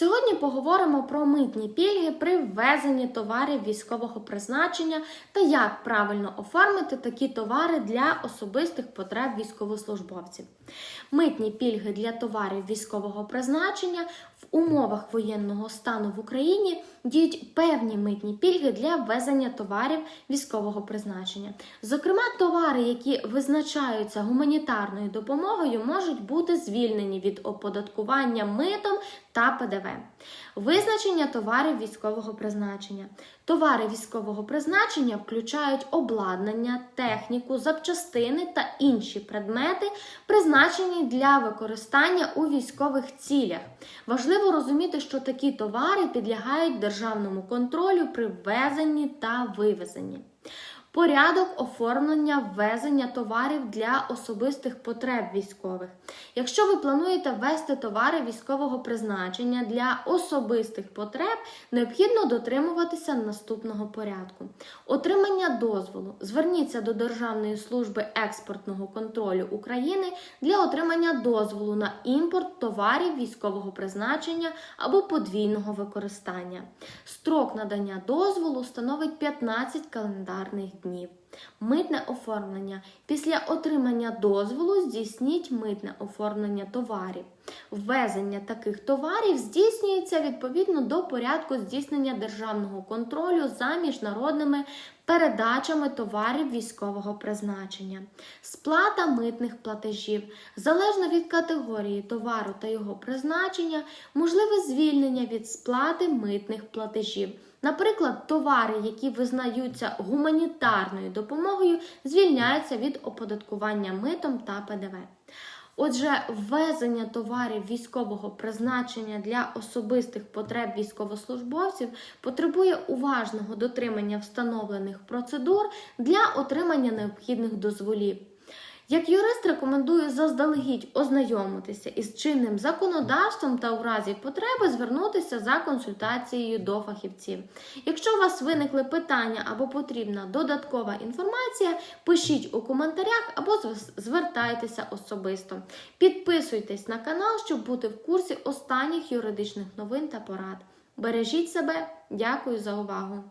Сьогодні поговоримо про митні пільги при ввезенні товарів військового призначення та як правильно оформити такі товари для особистих потреб військовослужбовців. Митні пільги для товарів військового призначення в умовах воєнного стану в Україні діють певні митні пільги для ввезення товарів військового призначення. Зокрема, товари, які визначаються гуманітарною допомогою, можуть бути звільнені від оподаткування митом та ПДВ. Визначення товарів військового призначення. Товари військового призначення включають обладнання, техніку, запчастини та інші предмети, призначені для використання у військових цілях. Важливо розуміти, що такі товари підлягають державному контролю при ввезенні та вивезенні. Порядок оформлення ввезення товарів для особистих потреб військових. Якщо ви плануєте ввести товари військового призначення для особистих потреб, необхідно дотримуватися наступного порядку: отримання дозволу. Зверніться до Державної служби експортного контролю України для отримання дозволу на імпорт товарів військового призначення або подвійного використання. Строк надання дозволу становить 15 календарних днів. Митне оформлення. Після отримання дозволу здійсніть митне оформлення товарів. Ввезення таких товарів здійснюється відповідно до порядку здійснення державного контролю за міжнародними передачами товарів військового призначення. Сплата митних платежів. Залежно від категорії товару та його призначення, можливе звільнення від сплати митних платежів. Наприклад, товари, які визнаються гуманітарною допомогою, звільняються від оподаткування митом та ПДВ. Отже, ввезення товарів військового призначення для особистих потреб військовослужбовців потребує уважного дотримання встановлених процедур для отримання необхідних дозволів. Як юрист рекомендую заздалегідь ознайомитися із чинним законодавством та у разі потреби звернутися за консультацією до фахівців. Якщо у вас виникли питання або потрібна додаткова інформація, пишіть у коментарях або звертайтеся особисто. Підписуйтесь на канал, щоб бути в курсі останніх юридичних новин та порад. Бережіть себе, дякую за увагу!